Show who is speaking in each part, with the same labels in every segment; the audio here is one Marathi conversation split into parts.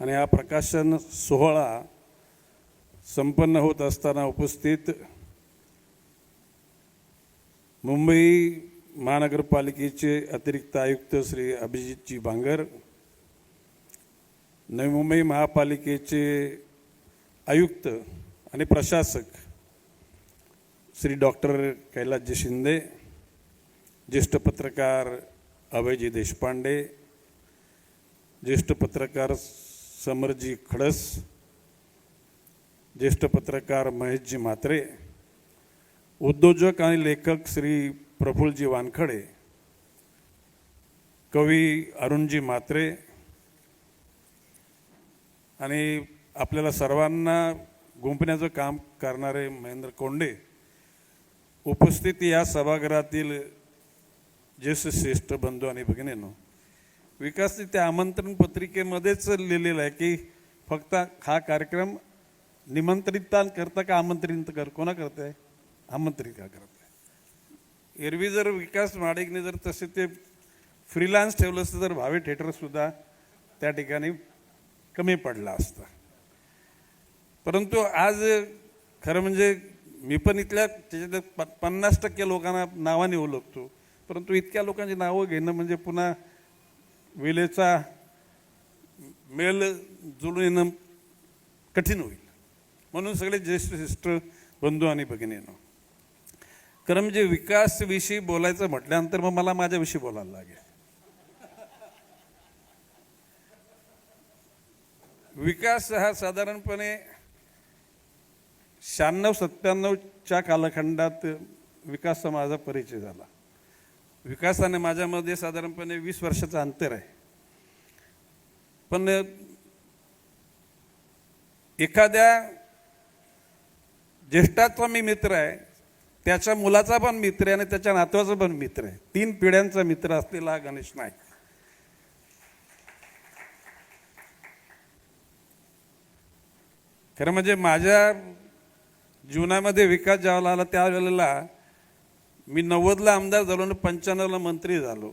Speaker 1: आणि हा प्रकाशन सोहळा संपन्न होत असताना उपस्थित मुंबई महानगरपालिकेचे अतिरिक्त आयुक्त श्री अभिजितजी भांगर नवी मुंबई महापालिकेचे आयुक्त आणि प्रशासक श्री डॉक्टर कैलासजी शिंदे ज्येष्ठ पत्रकार अभयजी देशपांडे ज्येष्ठ पत्रकार समरजी खडस ज्येष्ठ पत्रकार महेशजी म्हात्रे उद्योजक आणि लेखक श्री प्रफुल्लजी वानखडे कवी अरुणजी म्हात्रे आणि आपल्याला सर्वांना गुंपण्याचं काम करणारे महेंद्र कोंडे उपस्थित या सभागृहातील ज्येष्ठ श्रेष्ठ बंधू आणि भगिनींनो विकासने त्या आमंत्रण पत्रिकेमध्येच लिहिलेलं आहे की फक्त हा कार्यक्रम निमंत्रित करता का आमंत्रित कर? कोणा करत आहे आमंत्रित का करत आहे एरवी जर विकास माडिकने जर तसे ते फ्रीलान्स ठेवलं असतं तर भावे थिएटरसुद्धा त्या ठिकाणी कमी पडला असता. परंतु आज खरं म्हणजे मी पण इथल्या त्याच्यात प- पन्नास टक्के लोकांना नावाने ओळखतो. परंतु इतक्या लोकांची नावं घेणं म्हणजे पुन्हा वेळेचा मेल जुळून येणं कठीण होईल. म्हणून सगळे ज्येष्ठ श्रेष्ठ बंधू आणि भगिनीनं खरं म्हणजे विकासविषयी बोलायचं म्हटल्यानंतर मग मला माझ्याविषयी बोलायला लागेल. विकास हा साधारणपणे शहाण्णव सत्त्याण्णवच्या कालखंडात विकासचा माझा परिचय झाला. विकासाने माझ्यामध्ये साधारणपणे वीस वर्षाचं अंतर आहे. पण एखाद्या ज्येष्ठाचा मी मित्र आहे त्याच्या मुलाचा पण मित्र आहे आणि त्याच्या नातवाचा पण मित्र आहे. तीन पिढ्यांचा मित्र असलेला हा गणेश नाईक. खरं म्हणजे माझ्या जीवनामध्ये विकास ज्यावेळेला आला त्यावेळेला मी नव्वदला आमदार झालो आणि पंच्याण्णवला मंत्री झालो.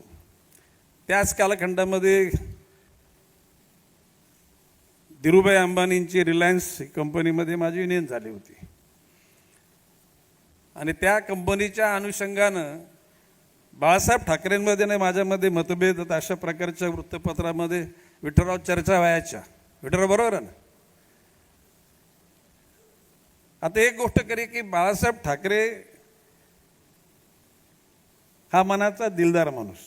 Speaker 1: त्याच कालखंडामध्ये धीरूभाई अंबानींची रिलायन्स कंपनीमध्ये माझी युनियन झाली होती. आणि त्या कंपनीच्या अनुषंगानं बाळासाहेब ठाकरेंमध्ये नाही माझ्यामध्ये मतभेद आहेत अशा प्रकारच्या वृत्तपत्रामध्ये विठ्ठलराव चर्चा व्हायच्या. विठ्ठलराव बरोबर आहे ना? आता एक गोष्ट करी की बाळासाहेब ठाकरे हा मनाचा दिलदार माणूस.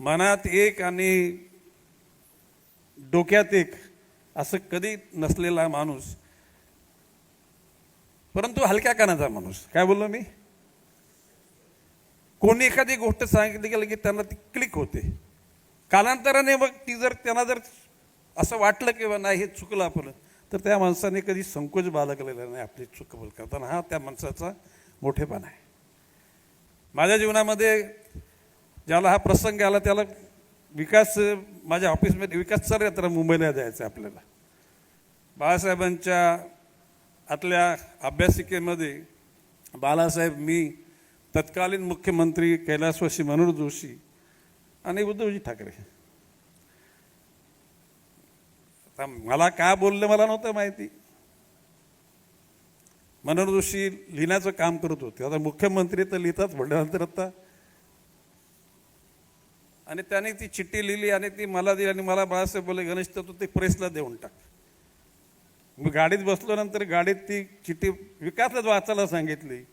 Speaker 1: मनात एक आणि डोक्यात एक असं कधी नसलेला माणूस परंतु हलक्या कानाचा माणूस. काय बोललो मी? कोणी एखादी गोष्ट सांगितली गेली की त्यांना ती क्लिक होते. कालांतराने मग ती जर त्यांना जर असं वाटलं किंवा नाही हे चुकलं आपलं तर त्या माणसाने कधी संकोच बाळगलेला नाही आपली चूक बोल करताना. हा त्या माणसाचा मोठेपणा आहे. माझ्या जीवनामध्ये ज्याला हा प्रसंग आला त्याला विकास माझ्या ऑफिसमध्ये विकास सर यात्रा मुंबईला जायचं आहे आपल्याला. बाळासाहेबांच्या आतल्या अभ्यासिकेमध्ये बाळासाहेब मी तत्कालीन मुख्यमंत्री कैलासवासी मनोहर जोशी आणि उद्धवजी ठाकरे. मला का बोललं मला नव्हतं माहिती. मनोहर जोशी लिहिण्याचं काम करत होते. आता मुख्यमंत्री तर लिहितात म्हटल्यानंतर आता आणि त्याने ती चिठ्ठी लिहिली आणि ती मला दिली आणि मला बाळासाहेब बोलले गणेश तर तू ते प्रेसला देऊन टाक. मी गाडीत बसलो नंतर गाडीत ती चिठ्ठी विकासलाच वाचायला सांगितली.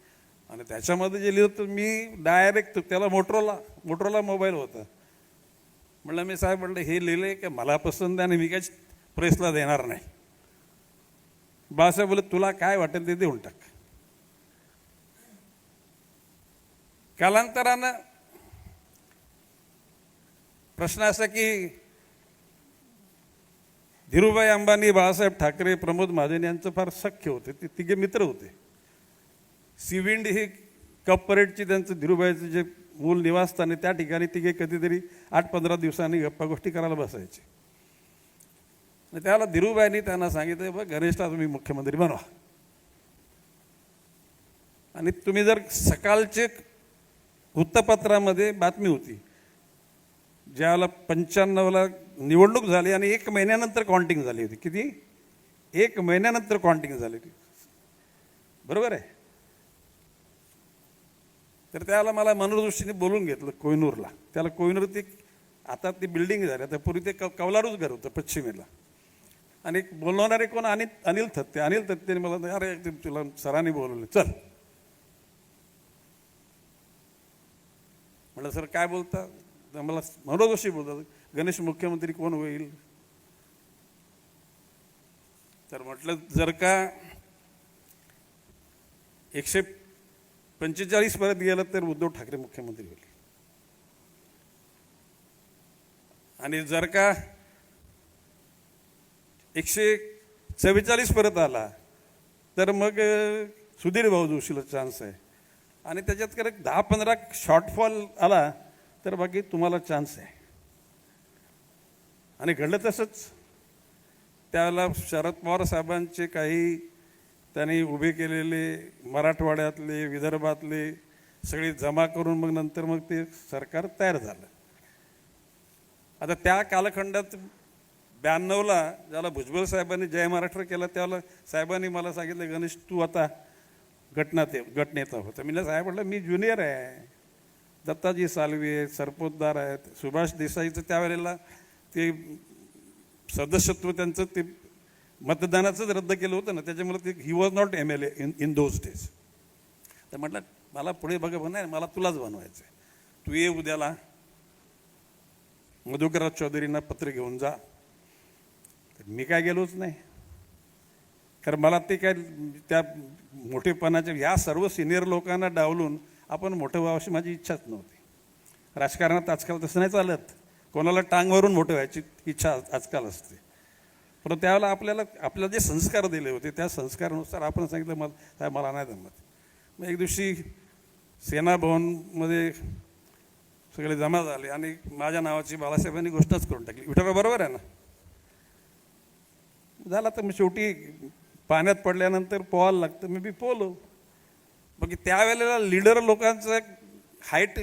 Speaker 1: आणि त्याच्यामध्ये जे लिहिलं तर मी डायरेक्ट त्याला मोटरोला मोटरोला मोबाईल होता. म्हणलं मी साहेब म्हणलं हे लिहिले की मला पसंत आहे आणि मी काय प्रेसला देणार नाही. बाळासाहेब बोलले तुला काय वाटेल ते देऊन टाक. कालांतरानं प्रश्न असा की धीरूभाई अंबानी बाळासाहेब ठाकरे प्रमोद महाजन यांचं फार सख्य होते. ते तिघे मित्र होते. सिविंड ही कप परेडची त्यांचं धीरूभाईचं जे मूल निवासस्थान आहे त्या ठिकाणी तिघे कधीतरी आठ पंधरा दिवसांनी गप्पा गोष्टी करायला बसायचे. आणि त्याला धीरूबाईंनी त्यांना सांगितलं बघ गणेशला तुम्ही मुख्यमंत्री बनवा. आणि तुम्ही जर सकाळचे वृत्तपत्रामध्ये बातमी होती ज्यावेळेला पंच्याण्णवला निवडणूक झाली आणि एक महिन्यानंतर काउंटिंग झाली होती. किती? एक महिन्यानंतर काउंटिंग झाली होती. बरोबर आहे? तर त्याला मला मनोदृष्टीने बोलून घेतलं कोयनूरला त्याला कोयनूर ती आता ती बिल्डिंग झाली. आता पूर्वी ते क- कौलारूच घर होतं पश्चिमेला. आणि एक बोलवणारे कोण अनिल अनिल थत्ते. अनिल थत्तेने मला अरे तुला सरांनी बोलवलं. चल. म्हटलं सर काय बोलता? तर मला मनोदोषी बोलतात गणेश मुख्यमंत्री कोण होईल? तर म्हटलं जर का एकशे पंचेचाळीस पर्यंत गेलं तर उद्धव ठाकरे मुख्यमंत्री होईल. आणि जर का एकशे चव्वेचाळीस परत आला तर मग सुधीर भाऊ जोशीला चान्स आहे. आणि त्याच्यात कर दहा पंधरा शॉर्टफॉल आला तर बाकी तुम्हाला चान्स आहे. आणि घडलं तसंच. त्याला शरद पवार साहेबांचे काही त्यांनी उभे केलेले मराठवाड्यातले विदर्भातले सगळे जमा करून मग नंतर मग ते सरकार तयार झालं. आता त्या कालखंडात ब्याण्णवला ज्याला भुजबळ साहेबांनी जय महाराष्ट्र केला त्यावेळेला साहेबांनी मला सांगितलं गणेश तू आता गटनाते गटनेता होता मी साहेब म्हटलं मी ज्युनियर आहे. दत्ताजी सालवे आहेत सरपोतदार आहेत सुभाष देसाईचं त्यावेळेला ते सदस्यत्व त्यांचं ते मतदानाचंच रद्द केलं होतं ना त्याच्यामुळे ते he was not M L A in in those days तर म्हटलं मला पुढे बघा नाही मला तुलाच बनवायचं आहे तू ये उद्याला. मधुकरराज चौधरींना पत्र घेऊन जा. तर मी काय गेलोच नाही. कारण मला ते काय त्या मोठेपणाच्या या सर्व सिनियर लोकांना डावलून आपण मोठं व्हावं अशी माझी इच्छाच नव्हती. राजकारणात आजकाल तसं नाही चालत. कोणाला टांगवरून मोठं व्हायची इच्छा आजकाल असते. पण त्यावेळेला आपल्याला आपल्याला जे संस्कार दिले होते त्या संस्कारानुसार आपण सांगितलं मला साहेब मला नाही जमत. मग एक दिवशी सेनाभवनमध्ये सगळे जमा झाले आणि माझ्या नावाची बाळासाहेबांनी घोषणाच करून टाकली. विठोबा बरोबर आहे ना? झाला तर मग शेवटी पाण्यात पडल्यानंतर पोहायला लागतं. मी बी पोहलो. मग त्यावेळेला लिडर लोकांचं हाईट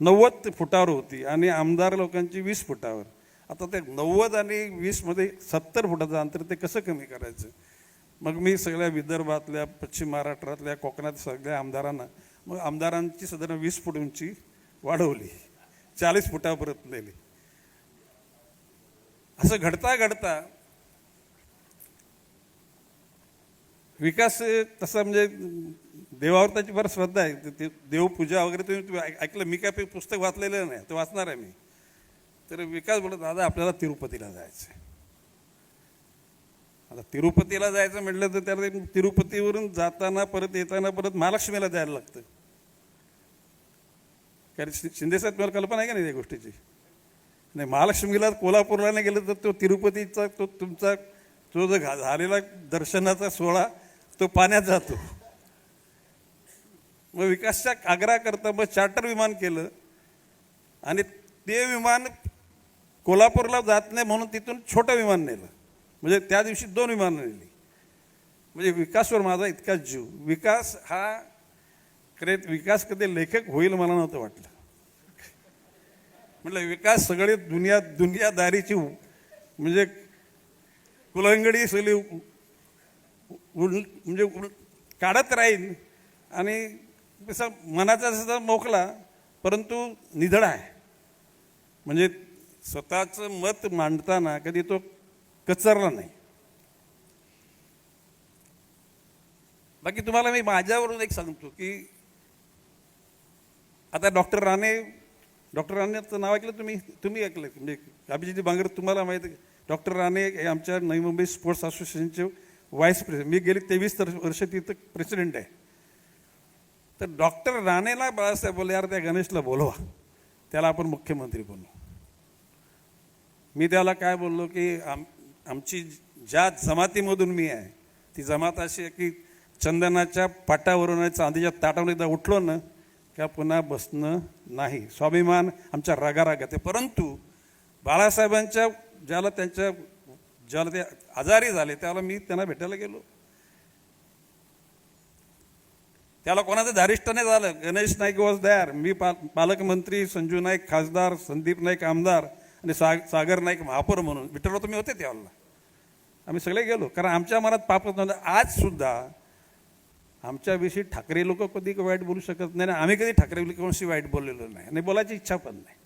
Speaker 1: नव्वद फुटावर होती आणि आमदार लोकांची वीस फुटावर. आता ते नव्वद आणि वीसमध्ये सत्तर फुटाचं अंतर ते कसं कमी करायचं? मग मी सगळ्या विदर्भातल्या पश्चिम महाराष्ट्रातल्या कोकणात सगळ्या आमदारांना मग आमदारांची साधारण वीस फूट उंची वाढवली. चाळीस फुटापर्यंत नेली असं घडता घडता विकास तसा म्हणजे देवावर त्याची फार श्रद्धा आहे. ते- देवपूजा वगैरे तुम्ही ऐकलं? मी काय पुस्तक वाचलेलं नाही ते वाचणार आहे मी. तर विकास बोलत दादा आपल्याला तिरुपतीला जायचं आता तिरुपतीला जायचं म्हटलं तर त्याला ते तिरुपतीवरून जाताना परत येताना परत महालक्ष्मीला जायला लागतं. कारण शि- शिंदेसाहेब तुम्हाला कल्पना आहे का नाही त्या गोष्टीची? नाही महालक्ष्मीला कोल्हापूरला नाही गेलं तर तो तिरुपतीचा तो तुमचा तो जो घा- झालेला दर्शनाचा सोहळा तो पाण्यात जातो. मग विकासच्या आग्रह करता मग चार्टर विमान केलं. आणि ते विमान कोल्हापूरला जात नाही म्हणून तिथून छोटं विमान नेलं. म्हणजे त्या दिवशी दोन विमानं नेली. म्हणजे विकासवर माझा इतका जीव. विकास हा करे विकास कधी लेखक होईल मला नव्हतं वाटलं. म्हटलं विकास सगळे दुनिया दुनियादारीची म्हणजे कुलंगडी सगळी उल- म्हणजे उल- काढत राहील आणि तसा मनाचा सुद्धा मोकला परंतु निधडा आहे. म्हणजे स्वतःचं मत मांडताना कधी तो कचरला नाही. बाकी तुम्हाला मी माझ्यावरून एक सांगतो की आता डॉक्टर राणे डॉक्टर राणेचं नाव ऐकलं तुम्ही? तुम्ही ऐकलं म्हणजे अभिजित बांगर तुम्हाला माहिती डॉक्टर राणे हे आमच्या नवी मुंबई स्पोर्ट्स असोसिएशनचे व्हाईस प्रेसिडेंट मी गेली तेवीस वर्ष तिथं प्रेसिडेंट आहे. तर डॉक्टर राणेला बाळासाहेब बोलले यार त्या गणेशला बोलवा. त्याला आपण मुख्यमंत्री बनवू मी त्याला काय बोललो की आम आमची ज्या जमातीमधून मी आहे. ती जमात अशी आहे की चंदनाच्या पाटावरून चांदीच्या ताटावर एकदा उठलो ना का पुन्हा बसणं नाही. स्वाभिमान आमच्या रागारागात आहे. परंतु बाळासाहेबांच्या ज्याला त्यांच्या ज्याला ते आजारी झाले त्याला मी त्यांना भेटायला गेलो. त्याला कोणाचं धारिष्ट नाही झालं. गणेश नाईक वॉज दॅर मी पा पालकमंत्री संजू नाईक खासदार संदीप नाईक आमदार आणि सा सागर नाईक महापौर म्हणून. विठ्ठल तुम्ही होते त्यावेळेला. आम्ही सगळे गेलो. कारण आमच्या मनात पापच नव्हतं. आज सुद्धा आमच्याविषयी ठाकरे लोक कधी वाईट बोलू शकत नाही आणि आम्ही कधी ठाकरे लोकांशी वाईट बोललेलो नाही. आणि बोलायची इच्छा पण नाही.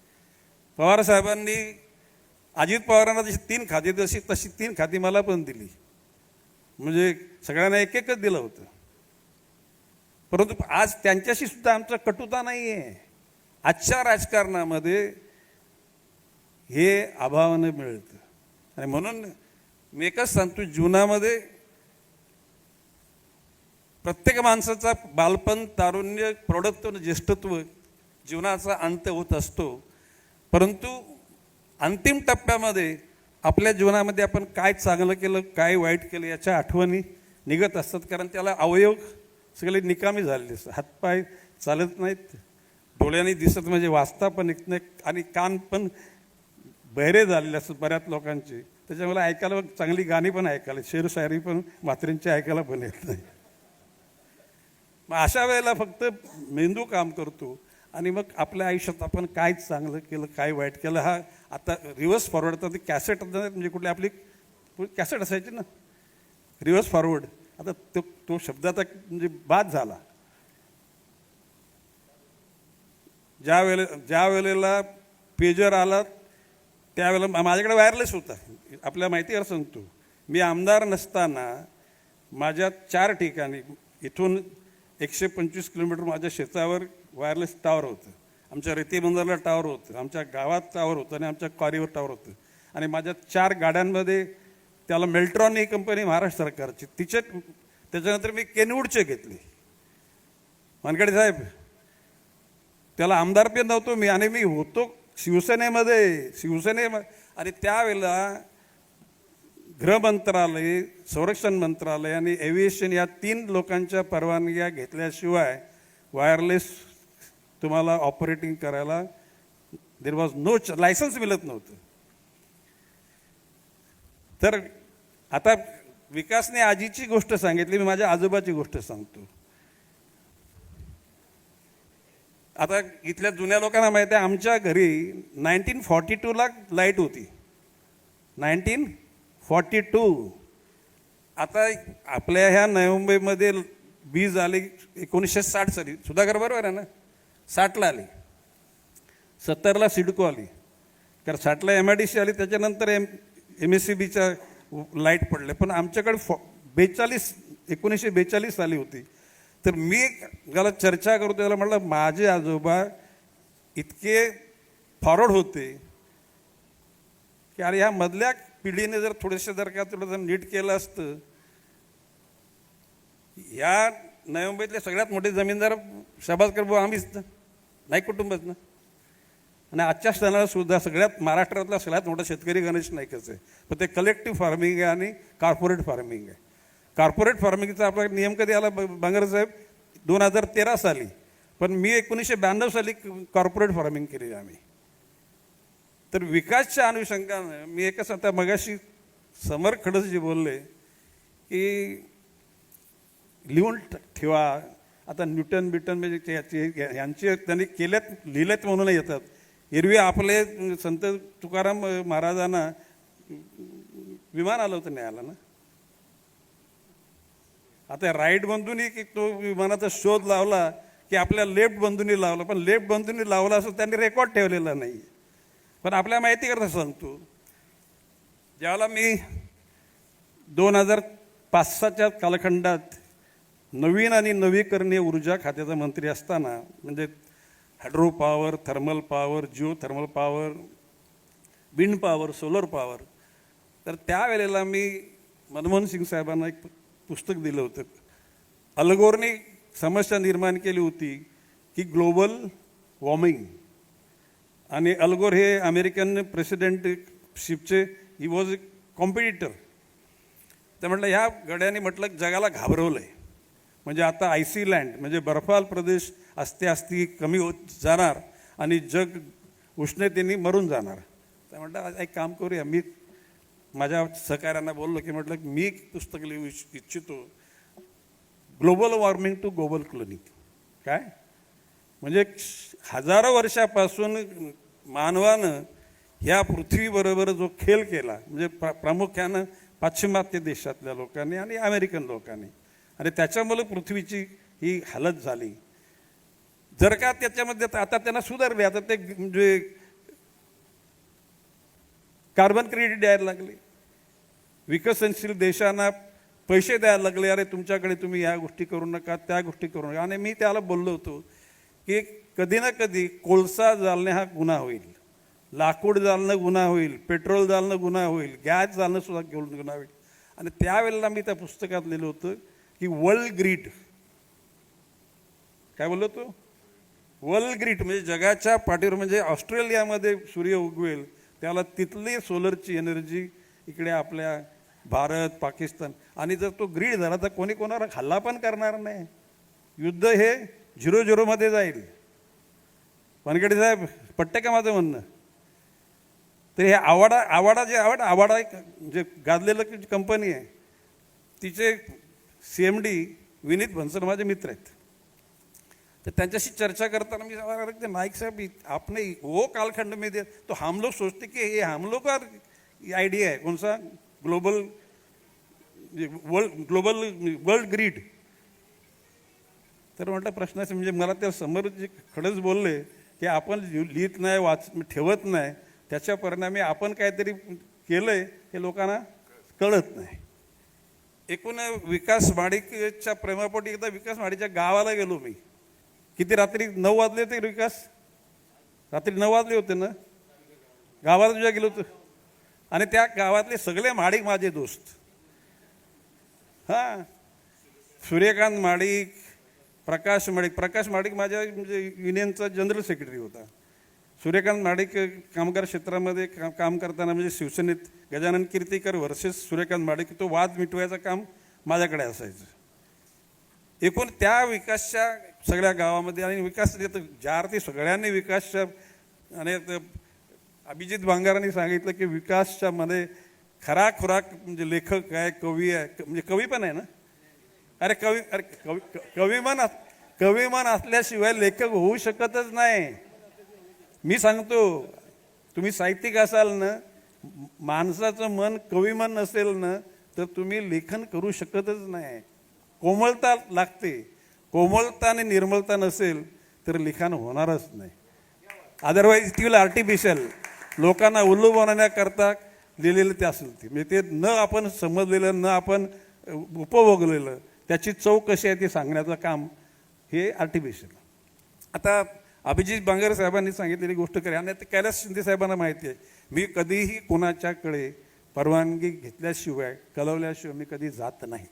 Speaker 1: पवार साहेबांनी अजित पवारांना जशी तीन खाती तशी तशी तीन खाती मला पण दिली. म्हणजे सगळ्यांना एक एकच दिलं होतं. परंतु आज त्यांच्याशी सुद्धा आमचा कटुता नाही आहे आजच्या राजकारणामध्ये हे अभावानं मिळतं. आणि म्हणून मी एकच सांगतो जीवनामध्ये प्रत्येक माणसाचा बालपण तारुण्य प्रौढत्व आणि ज्येष्ठत्व जीवनाचा अंत होत असतो. परंतु अंतिम टप्प्यामध्ये आपल्या जीवनामध्ये आपण काय चांगलं केलं काय वाईट केलं याच्या आठवणी निघत असतात. कारण त्याला अवयव सगळे निकामी झालेले असतात. हातपाय चालत नाहीत डोळ्यांनी दिसत म्हणजे वाचता पण येत नाही आणि कान पण बहिरे झालेले असतात बऱ्याच लोकांचे. त्याच्यामुळे ऐकायला चांगली गाणी पण ऐकायला शेर शायरी पण मात्रींची ऐकायला पण येत नाही. मग अशा वेळेला फक्त मेंदू काम करतो. आणि मग आपल्या आयुष्यात आपण काय चांगलं केलं काय वाईट केलं हा आता रिव्हर्स फॉरवर्ड तर ती कॅसेट म्हणजे कुठली आपली कॅसेट असायची ना. रिव्हर्स फॉरवर्ड आता तो तो शब्द आता म्हणजे बाद झाला. ज्या वेळे ज्या वेळेला पेजर आला त्यावेळेला माझ्याकडे वायरलेस होता. आपल्या माहितीवर सांगतो मी आमदार नसताना माझ्या चार ठिकाणी इथून एकशे पंचवीस किलोमीटर माझ्या शेतावर वायरलेस टावर होतं. आमच्या रेतीबंदरला टावर होतं. आमच्या गावात टावर होतं आणि आमच्या क्वारीवर टावर होतं. आणि माझ्या चार गाड्यांमध्ये त्याला मेल्ट्रॉन ही कंपनी महाराष्ट्र सरकारची. तिचे त्याच्यानंतर मी केनवूडचे घेतले. मानकडे साहेब त्याला आमदार पण नव्हतो मी आणि मी होतो शिवसेनेमध्ये. शिवसेने आणि त्यावेळेला गृह मंत्रालय संरक्षण मंत्रालय आणि एव्हिएशन या तीन लोकांच्या परवानग्या घेतल्याशिवाय वायरलेस तुम्हाला ऑपरेटिंग करायला देर वॉज नो लायसन्स मिळत नव्हतं. तर आता विकासने आजीची गोष्ट सांगितली मी माझ्या आजोबाची गोष्ट सांगतो. आता इथल्या जुन्या लोकांना माहिती आहे आमच्या घरी नाईन्टीन फॉर्टी टूला लाइट होती. नाईन्टीन फॉर्टी टू आता आपल्या ह्या नवी वीज आली एकोणीसशे साठ साली. सुधाकर बरोबर आहे ना? साठला आली. सत्तरला सिडको आली. कारण साठला एम आय डी सी आली त्याच्यानंतर एम एम एस सी बीच्या लाइट पडले पण आमच्याकडे फॉ बेचाळीस एकोणीसशे बेचाळीस साली होती. तर मी ज्याला चर्चा करतो त्याला म्हटलं माझे आजोबा इतके फॉरवर्ड होते की अरे ह्या मधल्या पिढीने जर थोडेसे जर का थोडं जर नीट केलं असतं या नवी मुंबईतले सगळ्यात मोठे जमीनदार शबाजकर भाऊ आम्हीच नाही कुटुंबच ना. आणि आजच्या क्षणाला सुद्धा सगळ्यात महाराष्ट्रातला सगळ्यात मोठा शेतकरी गणेश नाईकच आहे. पण ते कलेक्टिव्ह फार्मिंग आहे आणि कॉर्पोरेट फार्मिंग आहे. कॉर्पोरेट फार्मिंगचा आपला नियम कधी आला बांगर साहेब? दोन हजार तेरा साली. पण मी एकोणीसशे ब्याण्णव साली कॉर्पोरेट फार्मिंग केली आम्ही. तर विकासच्या अनुषंगानं मी एकच आता मगाशी समर खडस जे बोलले की लिहून ठेवा आता न्यूटन बिटन म्हणजे ते- यांचे त्यांनी केल्यात लिहिल्यात म्हणून येतात. एरवी आपले संत तुकाराम महाराजांना विमान आलं होतं न्यायाला ना? आता राईट बंधूनी की तो विमानाचा शोध लावला की आपल्या लेफ्ट बंधूंनी लावला पण लेफ्ट बंधूंनी लावला असं त्यांनी रेकॉर्ड ठेवलेला नाही. पण आपल्या माहिती करता सांगतो. ज्यावेळेला मी दोन हजार पाच सहाच्या कालखंडात नवीन आणि नवीकरणीय ऊर्जा खात्याचा मंत्री असताना म्हणजे hydro power thermal power geo thermal power wind power solar power तर त्यावेळेला मी मनमोहन सिंग साहेबांना एक पुस्तक दिलं होतं. अलगोरने समस्या निर्माण केली होती की ग्लोबल वॉर्मिंग आणि अलगोर हे अमेरिकन प्रेसिडेंटशिपचे ही वॉज अ कॉम्पिटिटर तर म्हटलं ह्या गड्याने म्हटलं जगाला घाबरवलं आहे म्हणजे आता आयसीलँड म्हणजे बर्फाल प्रदेश असते असती कमी होत जाणार आणि जग उष्णतेने मरून जाणार. तर म्हटलं एक काम करूया मी माझ्या सहकाऱ्यांना बोललो की म्हटलं मी एक पुस्तक लिहू इच्छ- इच्छितो. Global warming to global clinic काय? म्हणजे हजारो वर्षापासून मानवानं ह्या पृथ्वीबरोबर जो खेळ केला म्हणजे प्र प्रामुख्यानं पाश्चिमात्य देशातल्या लोकांनी आणि अमेरिकन लोकांनी आणि त्याच्यामुळे पृथ्वीची ही हालत झाली. जर का त्याच्यामध्ये आता- आता त्यांना सुधारले आता ते म्हणजे कार्बन क्रेडिट द्यायला लागले. विकसनशील देशांना पैसे द्यायला लागले अरे तुमच्याकडे तुम्ही या गोष्टी करू नका त्या गोष्टी करू नका. आणि मी त्याला बोललो होतो की कधी ना कधी कोळसा जालणे हा गुन्हा होईल लाकूड जालणं गुन्हा होईल पेट्रोल जालणं गुन्हा होईल गॅस जालणं सुद्धा घेऊन गुन्हा होईल. आणि त्यावेळेला मी त्या पुस्तकात लिहिलं होतं की वर्ल्ड ग्रीड काय बोललो तो? वर्ल्ड ग्रीड म्हणजे जगाच्या पाठीवर म्हणजे ऑस्ट्रेलियामध्ये सूर्य उगवेल त्याला तिथली सोलरची एनर्जी इकडे आपल्या भारत पाकिस्तान. आणि जर तो ग्रीड झाला तर कोणी कोणाला हल्ला पण करणार नाही. युद्ध हे झिरो झिरोमध्ये जाईल. वानखेडे साहेब पट्टे का माझं म्हणणं? तर हे आवाडा आवाडा जे आवाडा आवाडा एक जे गाजलेलं कंपनी आहे तिचे C M D Vineet Bhansal माझे मित्र आहेत. तर त्यांच्याशी चर्चा करताना मी सांगणार नाईक साहब आपने वो कालखंड में दे तो हम लोग सोचते कि ये हम लोग का आइडिया है कौन सा? Global world global world grid तर म्हटलं प्रश्नाचं म्हणजे मला त्या समोर जे खडंच बोलले की आपण लिहित नाही वाच ठेवत नाही. त्याच्या परिणामी आपण काहीतरी केलं आहे हे लोकांना कळत नाही. एकूण विकास माडिकच्या प्रेमापोटी एकदा विकास माडीच्या गावाला गेलो मी. किती रात्री नऊ वाजले होते विकास? रात्री नऊ वाजले होते ना? गावाला तुझ्या गेलो होतो. आणि त्या गावातले सगळे माडिक माझे दोस्त. हां. सूर्यकांत माडिक प्रकाश माडिक प्रकाश माडिक माझ्या म्हणजे युनियनचा जनरल सेक्रेटरी होता. सूर्यकांत माडिक कामगार क्षेत्रामध्ये का काम करताना म्हणजे शिवसेनेत गजानन कीर्तीकर वर्सेस सूर्यकांत माडिक तो वाद मिटवायचं काम माझ्याकडे असायचं. एकूण त्या विकासच्या सगळ्या गावामध्ये आणि विकास ज्या अर्थी सगळ्यांनी विकासच्या आणि अभिजित भांगारांनी सांगितलं की विकासच्या मध्ये खरा खुराक म्हणजे लेखक आहे कवी आहे म्हणजे कवी पण आहे ना? अरे कवी अरे कवी क- कविमान कविमान असल्याशिवाय लेखक होऊ शकतच नाही. मी सांगतो तुम्ही साहित्यिक असाल ना माणसाचं मन कविमान नसेल ना तर तुम्ही लेखन करू शकतच नाही. कोमलता लागते. कोमलता आणि निर्मलता नसेल तर लिखाण होणारच नाही. अदरवाईज ती विल आर्टिफिशियल लोकांना उल्लू बनवण्याकरता लिहिलेलं ते असेल ते. म्हणजे ते न आपण समजलेलं न आपण उपभोगलेलं त्याची चव कशी आहे ते सांगण्याचं काम हे आर्टिफिशियल आता अभिजित बांगर साहेबांनी सांगितलेली गोष्ट करी आणि ते कैलास शिंदे साहेबांना माहिती आहे. मी कधीही कोणाच्याकडे परवानगी घेतल्याशिवाय कळवल्याशिवाय मी कधी जात नाही.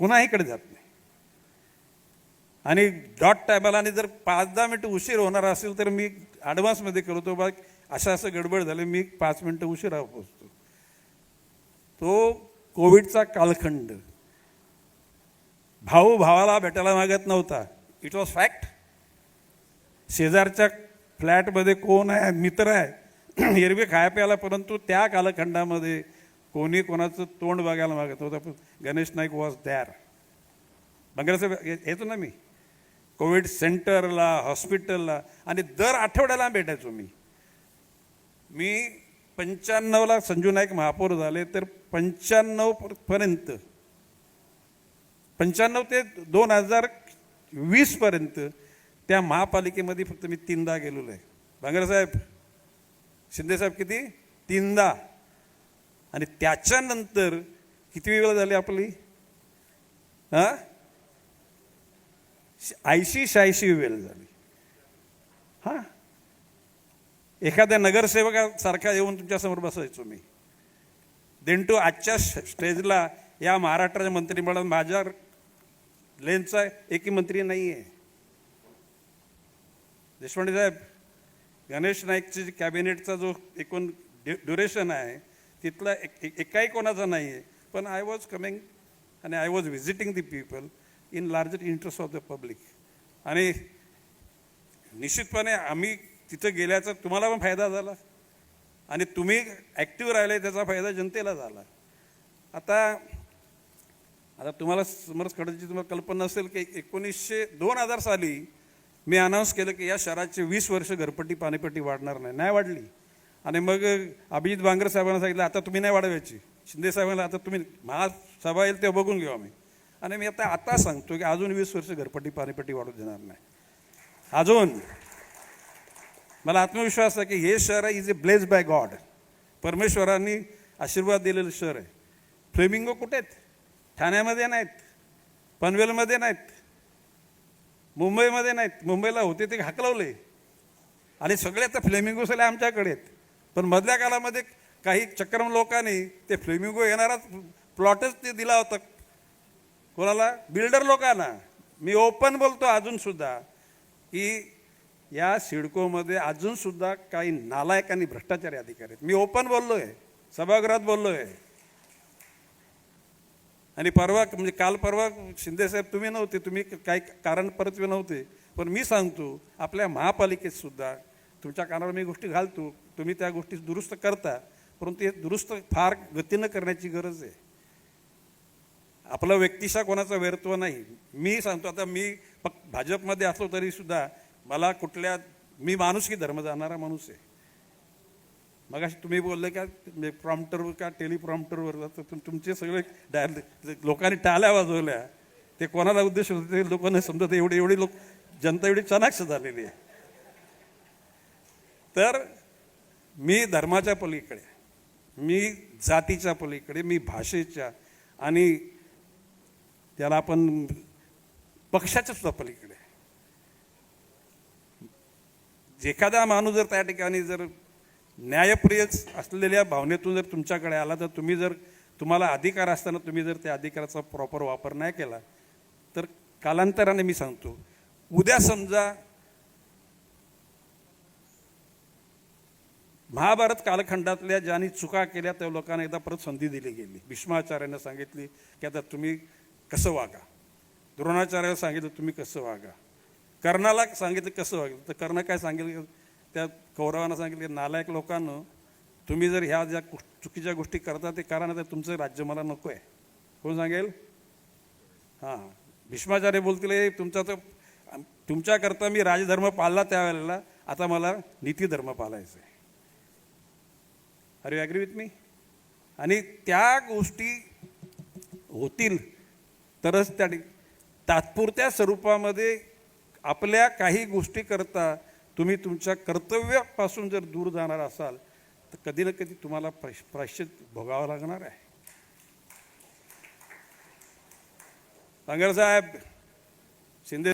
Speaker 1: कोणाहीकडे जात नाही. आणि डॉट टायमाला आणि जर पाच दहा मिनटं उशीर होणार असेल तर मी ॲडव्हान्समध्ये करतो. बा असं असं गडबड झालं मी पाच मिनटं उशिरा पोचतो तो कोविडचा कालखंड. भाऊ भावाला भेटायला मागत नव्हता. इट वॉज फॅक्ट शेजारच्या फ्लॅटमध्ये कोण आहे मित्र आहे एरवी खाया प्यायला परंतु त्या कालखंडामध्ये कोणी कोणाचं तोंड बघायला मागत होता पण गणेश नाईक वॉज दॅर बंगारासाहेब येतो ना मी. कोविड सेंटरला हॉस्पिटलला आणि दर आठवड्याला भेटायचो मी. मी पंच्याण्णवला संजू नाईक महापौर झाले तर पंच्याण्णव पर्यंत पंच्याण्णव ते दोन हजार वीसपर्यंत त्या महापालिकेमध्ये फक्त मी तीनदा गेलेलो आहे. बांगरसाहेब शिंदेसाहेब किती? तीनदा. आणि त्याच्यानंतर किती वेळ झाली आपली? हा? ऐंशी शहाऐंशी वेळ झाली. हा? एखाद्या नगरसेवकासारखा येऊन तुमच्यासमोर बसायचो मी. देंटू आजच्या स्टेजला या महाराष्ट्राच्या मंत्रिमंडळात माझ्या लेनचा एकही मंत्री नाही आहे देशपांडे साहेब गणेश नाईकचे कॅबिनेटचा जो एकूण ड्युरेशन आहे तिथला एक- एकाही कोणाचा नाही आहे पण आय वॉज कमिंग आणि I was visiting the people in larger interest of the public आणि निश्चितपणे आम्ही तिथं गेल्याचा तुम्हाला पण फायदा झाला. आणि तुम्ही ॲक्टिव्ह राहिले त्याचा फायदा जनतेला झाला. आता आता तुम्हाला समर्स खडची तुम्हाला कल्पना असेल की एकोणीसशे दोन हजार साली मी अनाऊन्स केलं की या शहराचे वीस वर्ष घरपट्टी पाणीपट्टी वाढणार नाही. नाही वाढली. आणि मग अभिजित बांगर साहेबांना सांगितलं आता तुम्ही नाही वाढवायची. शिंदे साहेबांना आता तुम्ही महासभा येईल तेव्हा बघून घेऊ आम्ही. आणि मी आता आता सांगतो की अजून वीस वर्ष घरपट्टी पाणीपट्टी वाढू देणार नाही. अजून मला आत्मविश्वास आहे की हे शहर is a bless by God परमेश्वरांनी आशीर्वाद दिलेलं शहर आहे. फ्लेमिंगो कुठे आहेत? ठाण्यामध्ये नाहीत. पनवेलमध्ये नाहीत. मुंबईमध्ये नाहीत मुंबईला होते ते हाकलवले. आणि सगळे आता फ्लेमिंगो सगळे आमच्याकडे आहेत. पण मधल्या काळामध्ये काही चक्रम लोकांनी ते फ्लेमिंगो येणाराच प्लॉटच ते दिला होता. कोणाला? बिल्डर लोकांना. मी ओपन बोलतो अजूनसुद्धा की या सिडकोमध्ये अजूनसुद्धा काही नालायक आणि भ्रष्टाचारी अधिकारी आहेत. मी ओपन बोललो आहे सभागृहात बोललो आहे आणि परवा म्हणजे काल परवा शिंदेसाहेब तुम्ही नव्हते तुम्ही काही कारण परतवे नव्हते. पण मी सांगतो आपल्या महापालिकेत सुद्धा तुमच्या कानावर मी गोष्टी घालतो तुम्ही त्या गोष्टी दुरुस्त करता परंतु हे दुरुस्त फार गतीनं करण्याची गरज आहे. आपला व्यक्तिशा कोणाचा व्यर्थव नाही. मी सांगतो आता मी फक्त भाजपमध्ये असलो तरी सुद्धा मला कुठल्या मी माणूस की धर्म जाणारा माणूस आहे. मग तुम्ही बोलले का प्रॉम्प्टरवर का टेलिप्रॉम्प्टरवर तर तुम- तुमचे सगळे डायल लोकांनी टाळ्या वाजवल्या ते कोणाला उद्देश होते ते लोकांना समजत एवढी एवढी लोक जनता एवढी चनाक्ष झालेली आहे. तर मी धर्माच्या पलीकडे मी जातीच्या पलीकडे मी भाषेच्या आणि त्याला आपण पक्षाच्या सुद्धा पलीकडे. एखादा माणूस जर त्या ठिकाणी जर न्यायप्रियच असलेल्या भावनेतून जर तुमच्याकडे आला तर तुम्ही जर तुम्हाला अधिकार असताना तुम्ही जर त्या अधिकाराचा प्रॉपर वापर नाही केला तर कालांतराने मी सांगतो उद्या समजा महाभारत कालखंडातल्या ज्यांनी चुका केल्या त्या लोकांना एकदा परत संधी दिली गेली. भीष्माचार्यानं सांगितली की आता तुम्ही कसं वागा? द्रोणाचार्याला सांगितलं तुम्ही कसं वागा? कर्णाला सांगितलं कसं वागा? तर कर्ण काय सांगितलं त्या कौरवांना सांगितलं की नालायक लोकांनो तुम्ही जर ह्या ज्या चुकीच्या गोष्टी करता ते करा ना तर तुमचं राज्य मला नको आहे कोण सांगेल? हां भीष्माचार्य बोलतील तुमचा तर तुमच्याकरता मी राजधर्म पाळला त्यावेळेला आता मला नीतीधर्म पाळायचं आहे अरे ॲग्री विथ मी आणि त्या गोष्टी होतील तरच त्या तात्पुरत्या स्वरूपामध्ये आपल्या काही गोष्टी करता तुम्ही तुमच्या कर्तव्यापासून जर दूर जाणार असाल तर कधी ना कधी तुम्हाला प्राश प्राश्चित भोगावं लागणार आहे. सांगर साहेब शिंदे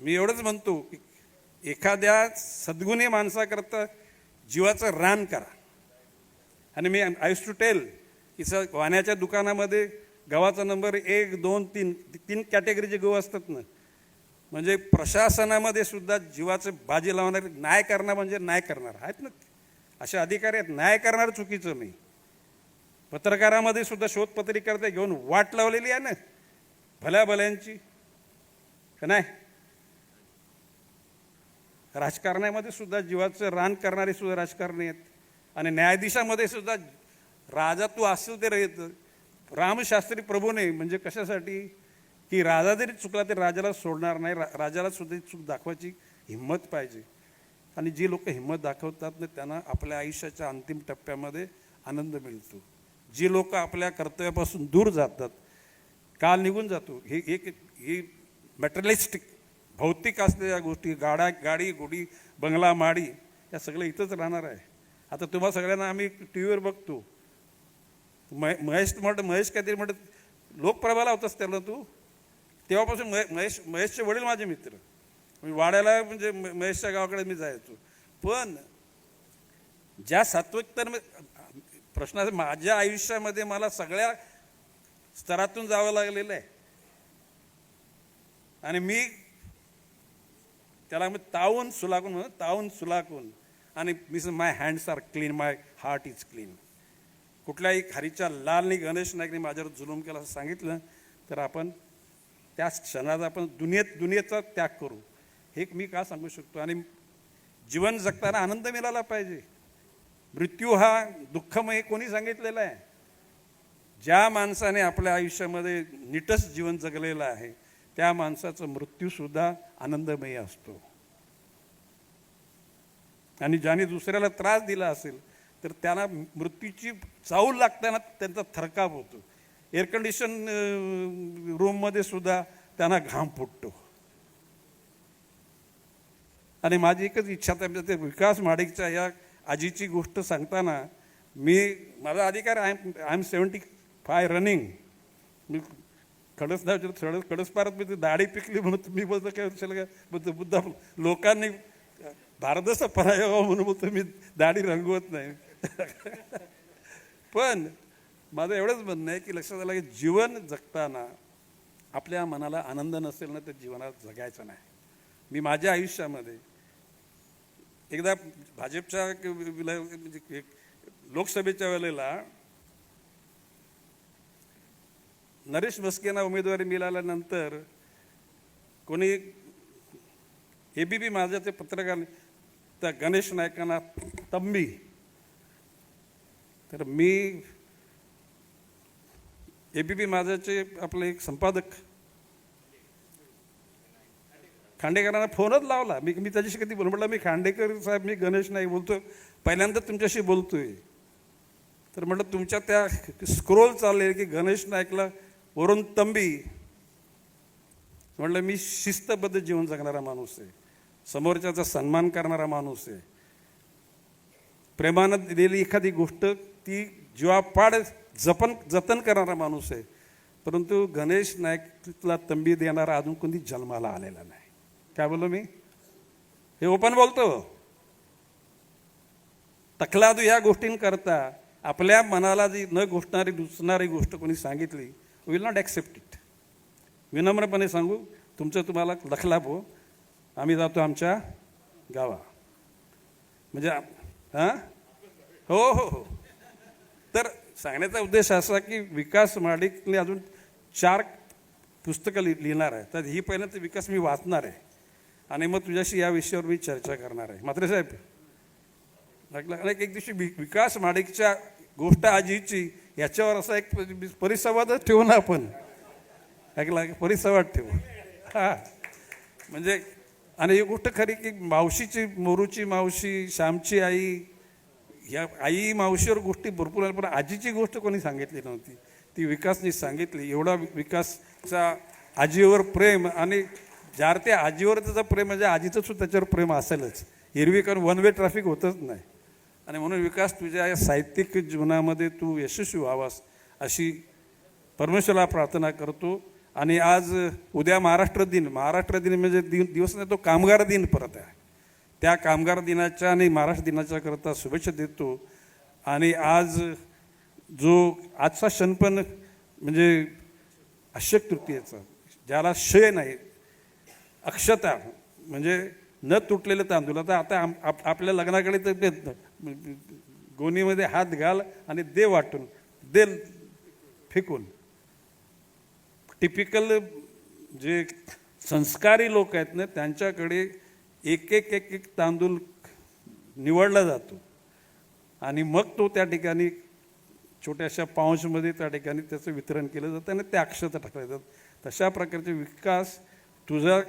Speaker 1: मी एवढंच म्हणतो की एखाद्या सद्गुणी माणसाकरता जीवाचं रान करा. आणि मी आय टू टेल की स वाण्याच्या दुकानामध्ये गव्हाचा नंबर एक दोन तीन तीन कॅटेगरीचे गहू असतात ना. म्हणजे प्रशासनामध्ये सुद्धा जीवाचे बाजी लावणारे न्याय करणार म्हणजे न्याय करणार. आहेत ना? असे अधिकारी आहेत. न्याय करणार चुकीचं नाही पत्रकारामध्ये सुद्धा शोधपत्रिका घेऊन वाट लावलेली आहे ना. भल्या भल्यांची का नाही? राजकारणामध्ये सुद्धा जीवाचं रान करणारे सुद्धा राजकारणी आहेत. आणि न्यायाधीशामध्ये सुद्धा राजा तू असेल ते राहत. रामशास्त्री प्रभूने म्हणजे कशासाठी? की राजा जरी चुकला तरी राजाला सोडणार नाही. रा- राजाला सुद्धा चूक दाखवायची हिंमत पाहिजे. आणि जी लोक हिंमत दाखवतात ना त्यांना आपल्या आयुष्याच्या अंतिम टप्प्यामध्ये आनंद मिळतो. जी लोक आपल्या कर्तव्यापासून दूर जातात काल निघून जातो. हे एक ही मॅटरलिस्टिक भौतिक असलेल्या गोष्टी गाडा गाडी गुडी बंगला माडी या सगळ्या इथंच राहणार आहे. आता तुम्हा सगळ्यांना आम्ही टी व्हीवर बघतो. महेश म्हणत महेश काहीतरी म्हणत लोकप्रभाला होतास त्याला तू? तेव्हापासून महे- महेश महेशचे वडील माझे मित्र. मी वाड्याला म्हणजे महेशच्या गावाकडे मी जायचो. पण ज्या सात्विक प्रश्न माझ्या आयुष्यामध्ये मला सगळ्या स्तरातून जावं लागलेलं आहे. आणि मी त्याला मी तावून सुलाकून म्हणतो तावून सुलाकून आणि miss my hands are clean my heart is clean कुठल्याही खारीच्या लालनी गणेश नाईकने माझ्यावर जुलूम केला असं सांगितलं तर आपण त्या क्षणाचा आपण दुनियेत दुनियेचा त्याग करू. हे मी का सांगू शकतो? आणि जीवन जगताना आनंद मिळाला पाहिजे. मृत्यू हा दुःखमय कोणी सांगितलेला आहे? ज्या माणसाने आपल्या आयुष्यामध्ये नीटच जीवन जगलेलं आहे त्या माणसाचा मृत्यूसुद्धा आनंदमयी असतो. आणि ज्याने दुसऱ्याला त्रास दिला असेल तर त्यांना मृत्यूची चावल लागताना त्यांचा थरकाप होतो. एअर कंडिशन रूममध्ये सुद्धा त्यांना घाम फुटतो. आणि माझी एकच इच्छा आहे म्हणजे ते विकास माडिकच्या या आजीची गोष्ट सांगताना मी माझा अधिकार I am I am seventy five running मी खडस नाही खडस पारत मी ती दाढी पिकली म्हणून मी बोलतो काय वर्षाला काय बोलतो बुद्धा लोकांनी भारदस्त परायावा म्हणून बोलतो मी दाढी रंगवत नाही. पण माझं एवढंच म्हणणं आहे की लक्षात आलं की जीवन जगताना आपल्या मनाला आनंद नसेल ना तर जीवनात जगायचं नाही. मी माझ्या आयुष्यामध्ये एकदा भाजपच्या म्हणजे लोकसभेच्या वेळेला नरेश मस्केना उमेदवारी मिळाल्यानंतर कोणी ए बी माझ्या ते पत्रकार त्या गणेश नायकांना तंबी तर मी ए बी पी माझ्याचे आपले एक संपादक. खांडेकरांना फोनच लावला. मी मी त्याच्याशी कधी बोल म्हटलं मी खांडेकर साहेब मी गणेश नाही बोलतो पहिल्यांदा तुमच्याशी बोलतोय. तर म्हटलं तुमच्या त्या स्क्रोल चालले की गणेश नाईकला वरून तंबी. म्हटलं मी शिस्तबद्ध जीवन जगणारा माणूस आहे. समोरच्याचा सन्मान करणारा माणूस आहे. प्रेमानं दिलेली एखादी गोष्ट ती जीवापाड जपन जतन करणारा माणूस आहे. परंतु गणेश नाईकला तंबी देणारा अजून कोणी जन्माला आलेला नाही. काय बोललो मी? हे ओपन बोलतो. तकलादू या गोष्टींकरता आपल्या मनाला जी न गोष्टणारी दुसणारी गोष्ट कोणी सांगितली विल नॉट ॲक्सेप्ट इट विनम्रपणे सांगू तुमचं तुम्हाला लखलाप हो. आम्ही जातो आमच्या गावा. म्हणजे हां? हो हो हो. सांगण्याचा उद्देश असा की विकास माडिकने अजून चार पुस्तकं लि लिहिणार आहे. तर ही पहिल्यांदा विकास मी वाचणार आहे. आणि मग तुझ्याशी या विषयावर मी चर्चा करणार आहे. मात्र साहेब अनेक आणि एक दिवशी विकास माडिकच्या गोष्ट आजीची याच्यावर असा एक परिसंवादच ठेवू ना आपण. ऐकला परिसंवाद ठेवू. हा. म्हणजे आणि ही गोष्ट खरी की मावशीची मोरूची मावशी श्यामची आई या आई मावशीवर गोष्टी भरपूर आल्या पण आजीची गोष्ट कोणी सांगितली नव्हती. ती विकासनी सांगितली. एवढा विकासचा आजीवर प्रेम आणि ज्यार ते आजीवर त्याचं प्रेम म्हणजे आजीचं सुद्धा त्याच्यावर प्रेम असेलच. एरवी कारण वन वे ट्रॅफिक होतच नाही. आणि म्हणून विकास तुझ्या या साहित्यिक जीवनामध्ये तू यशस्वी व्हावास अशी परमेश्वराला प्रार्थना करतो. आणि आज उद्या महाराष्ट्र दिन. महाराष्ट्र दिन म्हणजे दिन दिवस नाही तो कामगार दिन परत आहे. त्या कामगार दिनाच्या आणि महाराष्ट्र दिनाच्या करता शुभेच्छा देतो. आणि आज जो आजचा क्षण पण म्हणजे अशक तृतीयेचा ज्याला शय नाही अक्षता म्हणजे न तुटलेलं तांदूळ. आता आता आम- आप- आपल्या लग्नाकडे तर गोणीमध्ये हात घाल आणि दे वाटून दे फेकून. टिपिकल जे संस्कारी लोक आहेत ना त्यांच्याकडे एक एक एक एक तांदूळ निवडला जातो. आणि मग तो त्या ठिकाणी छोट्याशा पाऊंशमध्ये त्या ठिकाणी त्याचं वितरण केलं जातं आणि त्या अक्षता टाकल्या जातात. तशा प्रकारचे विकास तुझा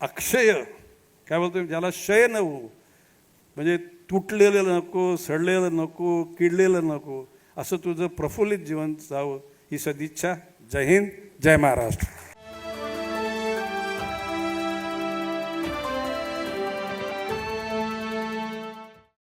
Speaker 1: अक्षय काय बोलतो ज्याला क्षय न हो म्हणजे तुटलेलं नको सडलेलं नको किडलेलं नको असं तुझं प्रफुल्लित जीवन जावं. ही सदिच्छा. जय हिंद जय महाराष्ट्र.